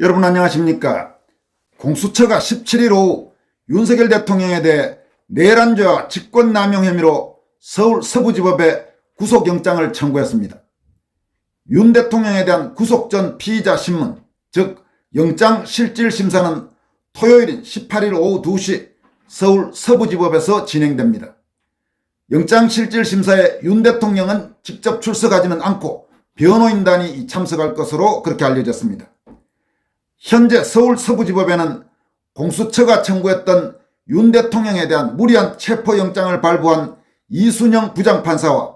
여러분 안녕하십니까? 공수처가 17일 오후 윤석열 대통령에 대해 내란죄와 직권남용 혐의로 서울 서부지법에 구속영장을 청구했습니다. 윤 대통령에 대한 구속 전 피의자 신문, 즉 영장 실질 심사는 토요일인 18일 오후 2시 서울 서부지법에서 진행됩니다. 영장 실질 심사에 윤 대통령은 직접 출석하지는 않고 변호인단이 참석할 것으로 그렇게 알려졌습니다. 현재 서울 서부지법에는 공수처가 청구했던 윤 대통령에 대한 무리한 체포영장을 발부한 이순영 부장판사와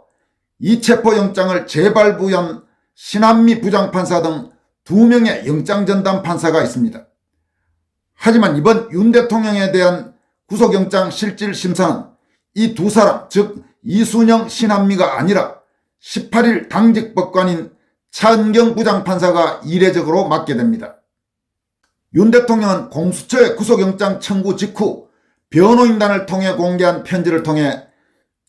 이 체포영장을 재발부한 신한미 부장판사 등 두 명의 영장전담 판사가 있습니다. 하지만 이번 윤 대통령에 대한 구속영장 실질 심사는 이 두 사람 즉 이순영 신한미가 아니라 18일 당직 법관인 차은경 부장판사가 이례적으로 맡게 됩니다. 윤 대통령은 공수처의 구속영장 청구 직후 변호인단을 통해 공개한 편지를 통해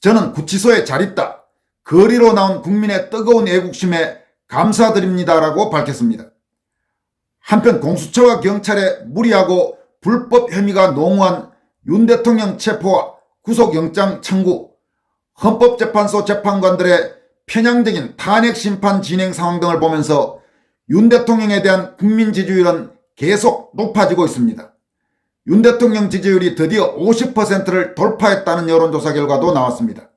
저는 구치소에 잘 있다. 거리로 나온 국민의 뜨거운 애국심에 감사드립니다라고 밝혔습니다. 한편 공수처와 경찰의 무리하고 불법 혐의가 농후한 윤 대통령 체포와 구속영장 청구, 헌법재판소 재판관들의 편향적인 탄핵 심판 진행 상황 등을 보면서 윤 대통령에 대한 국민 지지율은 계속 높아지고 있습니다. 윤 대통령 지지율이 드디어 50%를 돌파했다는 여론조사 결과도 나왔습니다.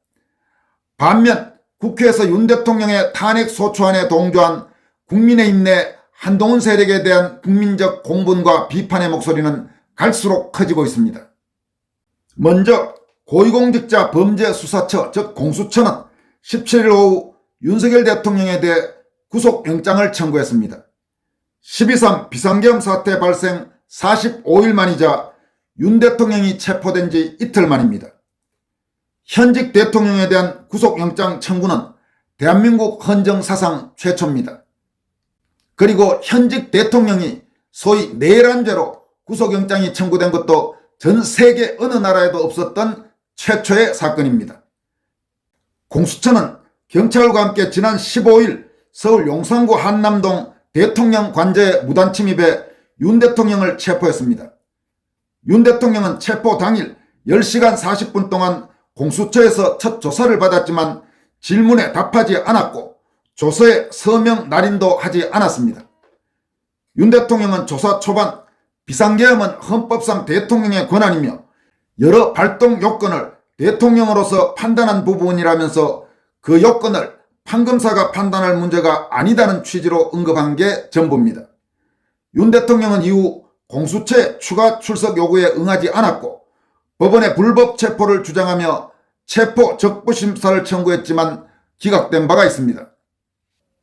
반면 국회에서 윤 대통령의 탄핵 소추안에 동조한 국민의힘 내 한동훈 세력에 대한 국민적 공분과 비판의 목소리는 갈수록 커지고 있습니다. 먼저 고위공직자 범죄수사처 즉 공수처는 17일 오후 윤석열 대통령에 대해 구속영장을 청구했습니다. 12.3 비상계엄 사태 발생 45일 만이자 윤 대통령이 체포된 지 이틀 만입니다. 현직 대통령에 대한 구속영장 청구는 대한민국 헌정 사상 최초입니다. 그리고 현직 대통령이 소위 내란죄로 구속영장이 청구된 것도 전 세계 어느 나라에도 없었던 최초의 사건입니다. 공수처는 경찰과 함께 지난 15일 서울 용산구 한남동 대통령 관저에 무단 침입해 윤 대통령을 체포했습니다. 윤 대통령은 체포 당일 10시간 40분 동안 공수처에서 첫 조사를 받았지만 질문에 답하지 않았고 조서에 서명 날인도 하지 않았습니다. 윤 대통령은 조사 초반 비상계엄은 헌법상 대통령의 권한이며 여러 발동 요건을 대통령으로서 판단한 부분이라면서 그 요건을 판검사가 판단할 문제가 아니다는 취지로 언급한 게 전부입니다. 윤 대통령은 이후 공수처의 추가 출석 요구에 응하지 않았고 법원의 불법 체포를 주장하며 체포 적부심사를 청구했지만 기각된 바가 있습니다.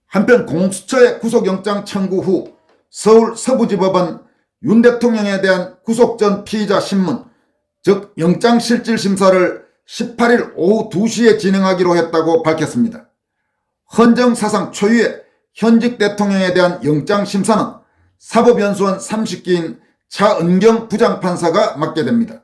한편 공수처의 구속영장 청구 후 서울 서부지법은 윤 대통령에 대한 구속 전 피의자 신문 즉 영장실질심사를 18일 오후 2시에 진행하기로 했다고 밝혔습니다. 헌정 사상 초유의 현직 대통령에 대한 영장심사는 사법연수원 30기인 차은경 부장판사가 맡게 됩니다.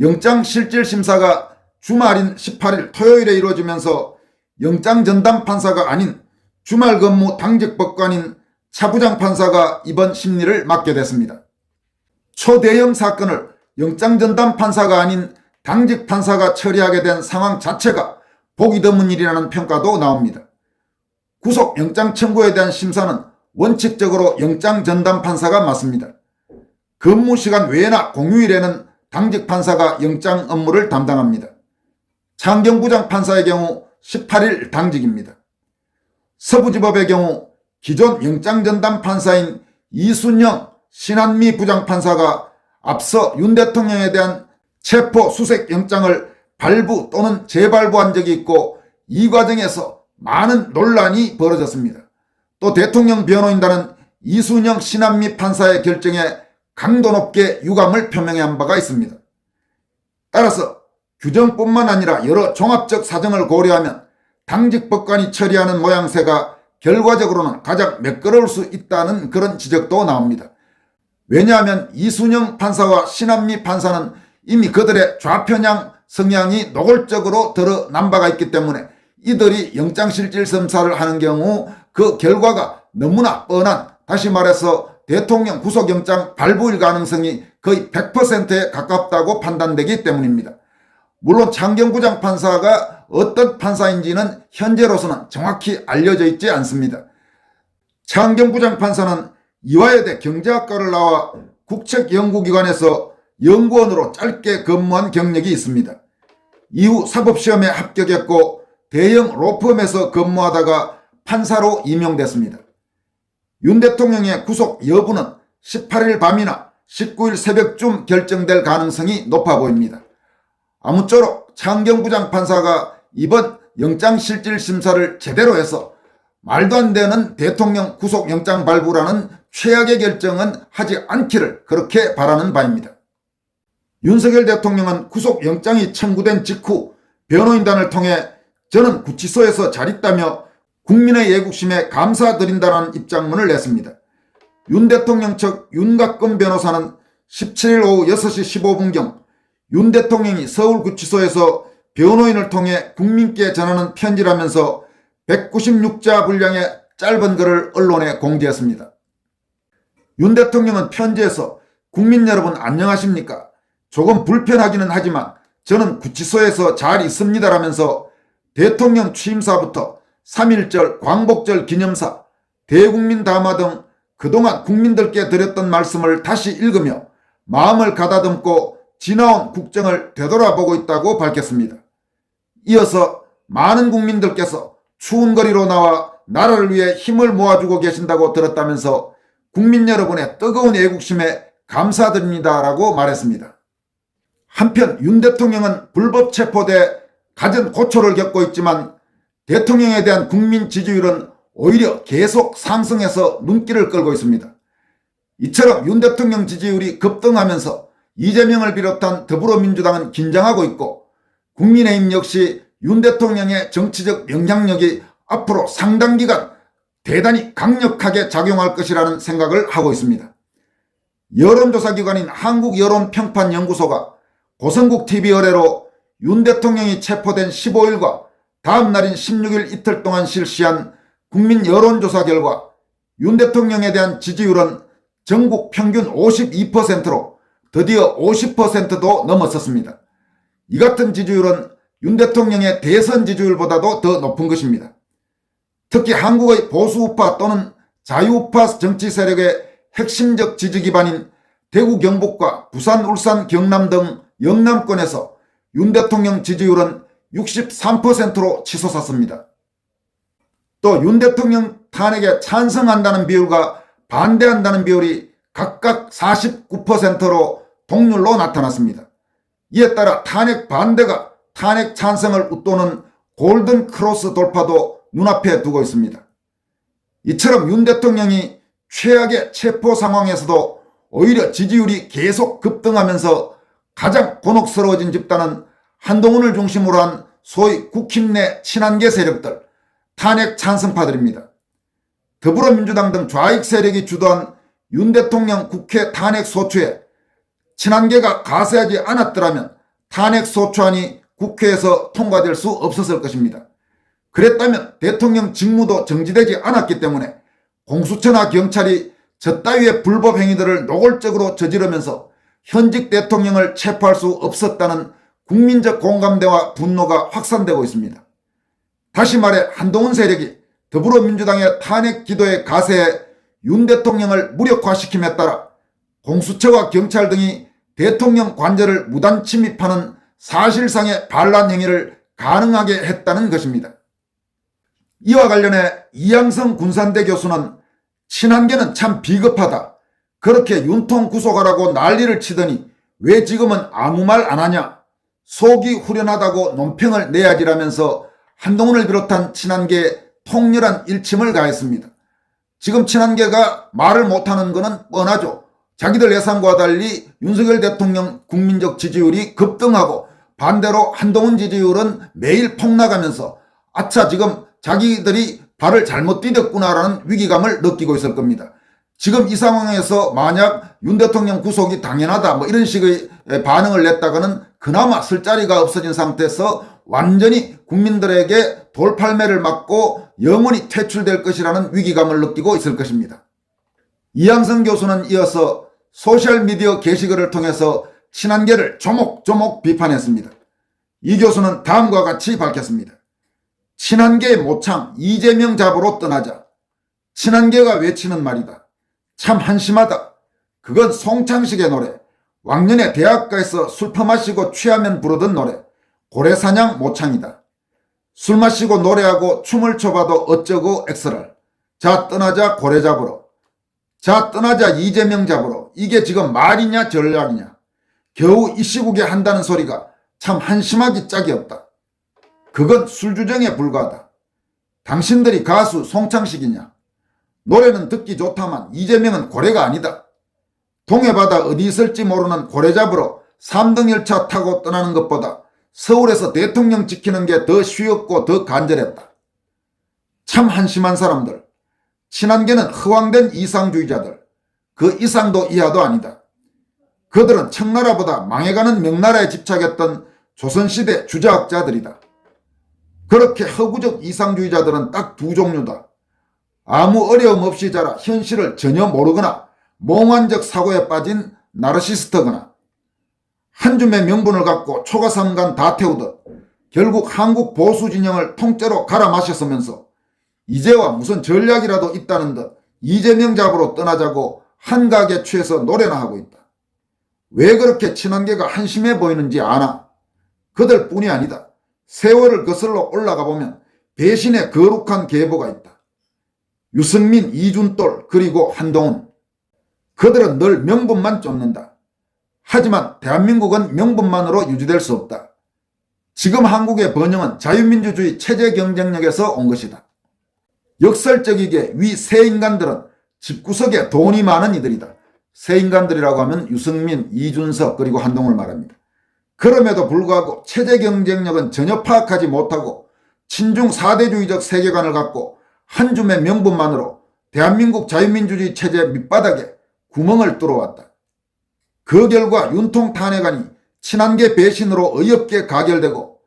영장실질심사가 주말인 18일 토요일에 이루어지면서 영장전담판사가 아닌 주말 근무 당직법관인 차 부장판사가 이번 심리를 맡게 됐습니다. 초대형 사건을 영장전담판사가 아닌 당직판사가 처리하게 된 상황 자체가 보기 드문 일이라는 평가도 나옵니다. 구속 영장 청구에 대한 심사는 원칙적으로 영장 전담 판사가 맡습니다. 근무 시간 외나 공휴일에는 당직 판사가 영장 업무를 담당합니다. 창경부장 판사의 경우 18일 당직입니다. 서부지법의 경우 기존 영장 전담 판사인 이순영 신한미 부장 판사가 앞서 윤 대통령에 대한 체포 수색 영장을 발부 또는 재발부한 적이 있고 이 과정에서 많은 논란이 벌어졌습니다. 또 대통령 변호인단은 이순영 신한미 판사의 결정에 강도 높게 유감을 표명한 바가 있습니다. 따라서 규정뿐만 아니라 여러 종합적 사정을 고려하면 당직 법관이 처리하는 모양새가 결과적으로는 가장 매끄러울 수 있다는 그런 지적도 나옵니다. 왜냐하면 이순영 판사와 신한미 판사는 이미 그들의 좌편향 성향이 노골적으로 드러난 바가 있기 때문에 이들이 영장실질 심사를 하는 경우 그 결과가 너무나 뻔한 다시 말해서 대통령 구속영장 발부일 가능성이 거의 100%에 가깝다고 판단되기 때문입니다. 물론 창경부장 판사가 어떤 판사인지는 현재로서는 정확히 알려져 있지 않습니다. 창경부장 판사는 이화여대 경제학과를 나와 국책연구기관에서 연구원으로 짧게 근무한 경력이 있습니다. 이후 사법시험에 합격했고 대형 로펌에서 근무하다가 판사로 임용됐습니다. 윤 대통령의 구속 여부는 18일 밤이나 19일 새벽쯤 결정될 가능성이 높아 보입니다. 아무쪼록 창경부장 판사가 이번 영장실질심사를 제대로 해서 말도 안 되는 대통령 구속영장 발부라는 최악의 결정은 하지 않기를 그렇게 바라는 바입니다. 윤석열 대통령은 구속영장이 청구된 직후 변호인단을 통해 저는 구치소에서 잘 있다며 국민의 애국심에 감사드린다는 입장문을 냈습니다. 윤 대통령 측 윤갑근 변호사는 17일 오후 6시 15분경 윤 대통령이 서울구치소에서 변호인을 통해 국민께 전하는 편지라면서 196자 분량의 짧은 글을 언론에 공개했습니다. 윤 대통령은 편지에서 국민 여러분 안녕하십니까? 조금 불편하기는 하지만 저는 구치소에서 잘 있습니다라면서 대통령 취임사부터 3.1절 광복절 기념사, 대국민 담화 등 그동안 국민들께 드렸던 말씀을 다시 읽으며 마음을 가다듬고 지나온 국정을 되돌아보고 있다고 밝혔습니다. 이어서 많은 국민들께서 추운 거리로 나와 나라를 위해 힘을 모아주고 계신다고 들었다면서 국민 여러분의 뜨거운 애국심에 감사드립니다라고 말했습니다. 한편 윤 대통령은 불법 체포돼 갖은 고초를 겪고 있지만 대통령에 대한 국민 지지율은 오히려 계속 상승해서 눈길을 끌고 있습니다. 이처럼 윤 대통령 지지율이 급등하면서 이재명을 비롯한 더불어민주당은 긴장하고 있고 국민의힘 역시 윤 대통령의 정치적 영향력이 앞으로 상당 기간 대단히 강력하게 작용할 것이라는 생각을 하고 있습니다. 여론조사기관인 한국여론평판연구소가 고성국 TV 의뢰로 윤 대통령이 체포된 15일과 다음 날인 16일 이틀 동안 실시한 국민 여론조사 결과 윤 대통령에 대한 지지율은 전국 평균 52%로 드디어 50%도 넘었었습니다. 이 같은 지지율은 윤 대통령의 대선 지지율보다도 더 높은 것입니다. 특히 한국의 보수우파 또는 자유우파 정치 세력의 핵심적 지지 기반인 대구 경북과 부산 울산 경남 등 영남권에서 윤 대통령 지지율은 63%로 치솟았습니다. 또 윤 대통령 탄핵에 찬성한다는 비율과 반대한다는 비율이 각각 49%로 동률로 나타났습니다. 이에 따라 탄핵 반대가 탄핵 찬성을 웃도는 골든 크로스 돌파도 눈앞에 두고 있습니다. 이처럼 윤 대통령이 최악의 체포 상황에서도 오히려 지지율이 계속 급등하면서 가장 곤혹스러워진 집단은 한동훈을 중심으로 한 소위 국힘 내 친한계 세력들, 탄핵 찬성파들입니다. 더불어민주당 등 좌익 세력이 주도한 윤 대통령 국회 탄핵 소추에 친한계가 가세하지 않았더라면 탄핵 소추안이 국회에서 통과될 수 없었을 것입니다. 그랬다면 대통령 직무도 정지되지 않았기 때문에 공수처나 경찰이 저 따위의 불법 행위들을 노골적으로 저지르면서 현직 대통령을 체포할 수 없었다는 국민적 공감대와 분노가 확산되고 있습니다. 다시 말해 한동훈 세력이 더불어민주당의 탄핵 기도의 가세에 윤 대통령을 무력화시킴에 따라 공수처와 경찰 등이 대통령 관저를 무단 침입하는 사실상의 반란 행위를 가능하게 했다는 것입니다. 이와 관련해 이양성 군산대 교수는 친한계는 참 비겁하다. 그렇게 윤통 구속하라고 난리를 치더니 왜 지금은 아무 말 안 하냐. 속이 후련하다고 논평을 내야지라면서 한동훈을 비롯한 친한계에 통렬한 일침을 가했습니다. 지금 친한계가 말을 못하는 것은 뻔하죠. 자기들 예상과 달리 윤석열 대통령 국민적 지지율이 급등하고 반대로 한동훈 지지율은 매일 폭락하면서 아차 지금 자기들이 발을 잘못 디뎠구나라는 위기감을 느끼고 있을 겁니다. 지금 이 상황에서 만약 윤 대통령 구속이 당연하다 뭐 이런 식의 반응을 냈다가는 그나마 쓸 자리가 없어진 상태에서 완전히 국민들에게 돌팔매를 맞고 영원히 퇴출될 것이라는 위기감을 느끼고 있을 것입니다. 이양성 교수는 이어서 소셜미디어 게시글을 통해서 친한계를 조목조목 비판했습니다. 이 교수는 다음과 같이 밝혔습니다. 친한계의 모창 이재명 잡으로 떠나자. 친한계가 외치는 말이다. 참 한심하다. 그건 송창식의 노래. 왕년에 대학가에서 술 퍼마시고 취하면 부르던 노래. 고래사냥 모창이다. 술 마시고 노래하고 춤을 춰봐도 어쩌고 엑스럴. 자 떠나자 고래 잡으러. 자 떠나자 이재명 잡으러. 이게 지금 말이냐 전략이냐. 겨우 이 시국에 한다는 소리가 참 한심하기 짝이 없다. 그건 술주정에 불과하다. 당신들이 가수 송창식이냐? 노래는 듣기 좋다만 이재명은 고래가 아니다. 동해바다 어디 있을지 모르는 고래 잡으러 3등 열차 타고 떠나는 것보다 서울에서 대통령 지키는 게 더 쉬웠고 더 간절했다. 참 한심한 사람들. 친한계는 허황된 이상주의자들. 그 이상도 이하도 아니다. 그들은 청나라보다 망해가는 명나라에 집착했던 조선시대 주자학자들이다. 그렇게 허구적 이상주의자들은 딱 두 종류다. 아무 어려움 없이 자라 현실을 전혀 모르거나 몽환적 사고에 빠진 나르시스트거나 한 줌의 명분을 갖고 초가삼간 다 태우듯 결국 한국 보수 진영을 통째로 갈아 마셨으면서 이제와 무슨 전략이라도 있다는 듯 이재명 잡으로 떠나자고 한각에 취해서 노래나 하고 있다. 왜 그렇게 친한계가 한심해 보이는지 아나? 그들 뿐이 아니다. 세월을 거슬러 올라가 보면 배신의 거룩한 계보가 있다. 유승민, 이준돌, 그리고 한동훈. 그들은 늘 명분만 쫓는다. 하지만 대한민국은 명분만으로 유지될 수 없다. 지금 한국의 번영은 자유민주주의 체제 경쟁력에서 온 것이다. 역설적이게 위 세 인간들은 집구석에 돈이 많은 이들이다. 세 인간들이라고 하면 유승민, 이준석 그리고 한동훈을 말합니다. 그럼에도 불구하고 체제 경쟁력은 전혀 파악하지 못하고 친중 사대주의적 세계관을 갖고 한 줌의 명분만으로 대한민국 자유민주주의 체제 밑바닥에 구멍을 뚫어왔다. 그 결과 윤통 탄핵안이 친한계 배신으로 어이없게 가결되고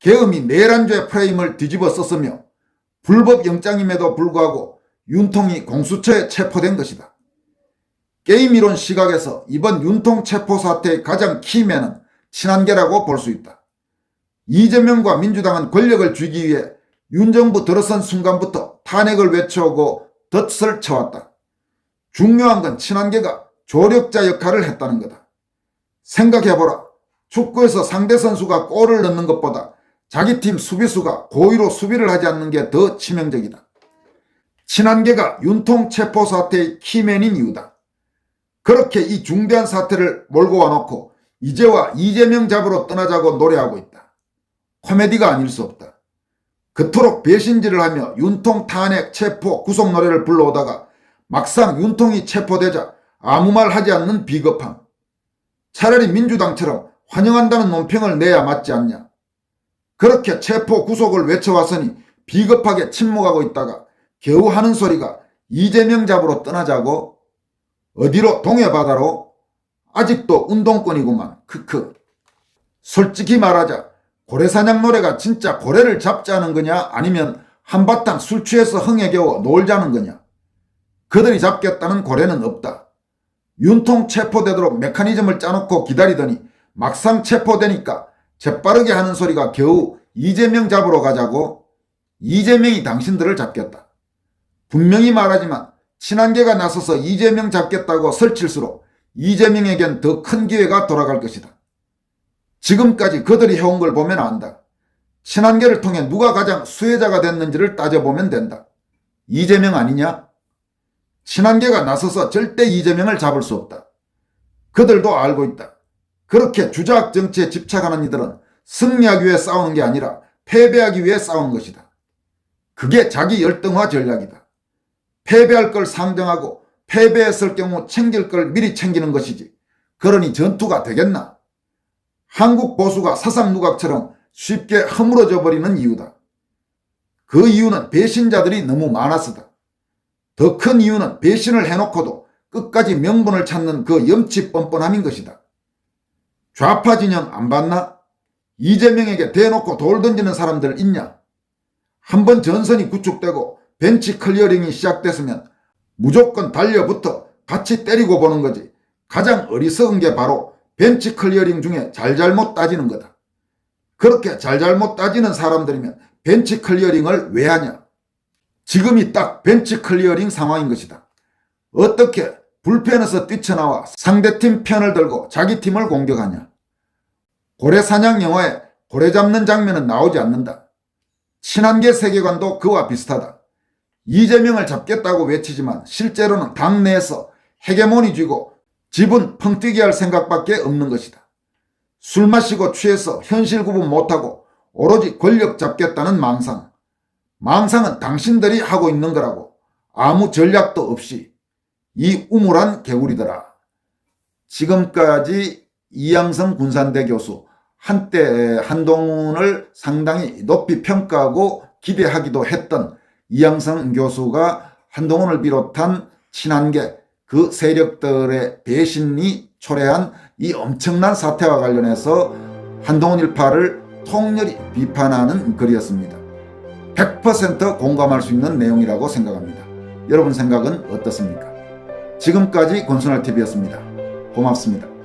계엄이 내란죄 프레임을 뒤집어 썼으며 불법 영장임에도 불구하고 윤통이 공수처에 체포된 것이다. 게임 이론 시각에서 이번 윤통 체포 사태의 가장 키맨은 친한계라고 볼 수 있다. 이재명과 민주당은 권력을 쥐기 위해 윤 정부 들어선 순간부터 탄핵을 외쳐오고 덫을 쳐왔다. 중요한 건 친한계가 조력자 역할을 했다는 거다. 생각해보라. 축구에서 상대 선수가 골을 넣는 것보다 자기 팀 수비수가 고의로 수비를 하지 않는 게 더 치명적이다. 친한계가 윤통 체포 사태의 키맨인 이유다. 그렇게 이 중대한 사태를 몰고 와놓고 이제와 이재명 잡으러 떠나자고 노래하고 있다. 코미디가 아닐 수 없다. 그토록 배신질을 하며 윤통 탄핵 체포 구속 노래를 불러오다가 막상 윤통이 체포되자 아무 말 하지 않는 비겁함. 차라리 민주당처럼 환영한다는 논평을 내야 맞지 않냐. 그렇게 체포 구속을 외쳐왔으니 비겁하게 침묵하고 있다가 겨우 하는 소리가 이재명 잡으러 떠나자고 어디로 동해바다로 아직도 운동권이구만 크크 솔직히 말하자 고래사냥 노래가 진짜 고래를 잡자는 거냐 아니면 한바탕 술 취해서 흥에 겨워 놀자는 거냐 그들이 잡겠다는 고래는 없다 윤통 체포되도록 메커니즘을 짜놓고 기다리더니 막상 체포되니까 재빠르게 하는 소리가 겨우 이재명 잡으러 가자고 이재명이 당신들을 잡겠다. 분명히 말하지만 친한계가 나서서 이재명 잡겠다고 설칠수록 이재명에겐 더 큰 기회가 돌아갈 것이다. 지금까지 그들이 해온 걸 보면 안다. 친한계를 통해 누가 가장 수혜자가 됐는지를 따져보면 된다. 이재명 아니냐? 친한계가 나서서 절대 이재명을 잡을 수 없다. 그들도 알고 있다. 그렇게 주작 정치에 집착하는 이들은 승리하기 위해 싸우는 게 아니라 패배하기 위해 싸우는 것이다. 그게 자기 열등화 전략이다. 패배할 걸 상정하고 패배했을 경우 챙길 걸 미리 챙기는 것이지. 그러니 전투가 되겠나? 한국 보수가 사상 누각처럼 쉽게 허물어져 버리는 이유다. 그 이유는 배신자들이 너무 많아서다. 더 큰 이유는 배신을 해놓고도 끝까지 명분을 찾는 그 염치 뻔뻔함인 것이다. 좌파 진영 안 봤나? 이재명에게 대놓고 돌 던지는 사람들 있냐? 한번 전선이 구축되고 벤치 클리어링이 시작됐으면 무조건 달려붙어 같이 때리고 보는 거지. 가장 어리석은 게 바로 벤치 클리어링 중에 잘잘못 따지는 거다. 그렇게 잘잘못 따지는 사람들이면 벤치 클리어링을 왜 하냐? 지금이 딱 벤치 클리어링 상황인 것이다. 어떻게 불펜에서 뛰쳐나와 상대팀 편을 들고 자기 팀을 공격하냐? 고래사냥 영화에 고래 잡는 장면은 나오지 않는다. 친한계 세계관도 그와 비슷하다. 이재명을 잡겠다고 외치지만 실제로는 당내에서 헤게모니 쥐고 집은 펑뜨기 할 생각밖에 없는 것이다. 술 마시고 취해서 현실 구분 못하고 오로지 권력 잡겠다는 망상. 망상은 당신들이 하고 있는 거라고 아무 전략도 없이 이 우물한 개구리더라. 지금까지 이양성 군산대 교수 한때 한동훈을 상당히 높이 평가하고 기대하기도 했던 이양성 교수가 한동훈을 비롯한 친한계 그 세력들의 배신이 초래한 이 엄청난 사태와 관련해서 한동훈 일파를 통렬히 비판하는 글이었습니다. 100% 공감할 수 있는 내용이라고 생각합니다. 여러분 생각은 어떻습니까? 지금까지 권순할TV였습니다. 고맙습니다.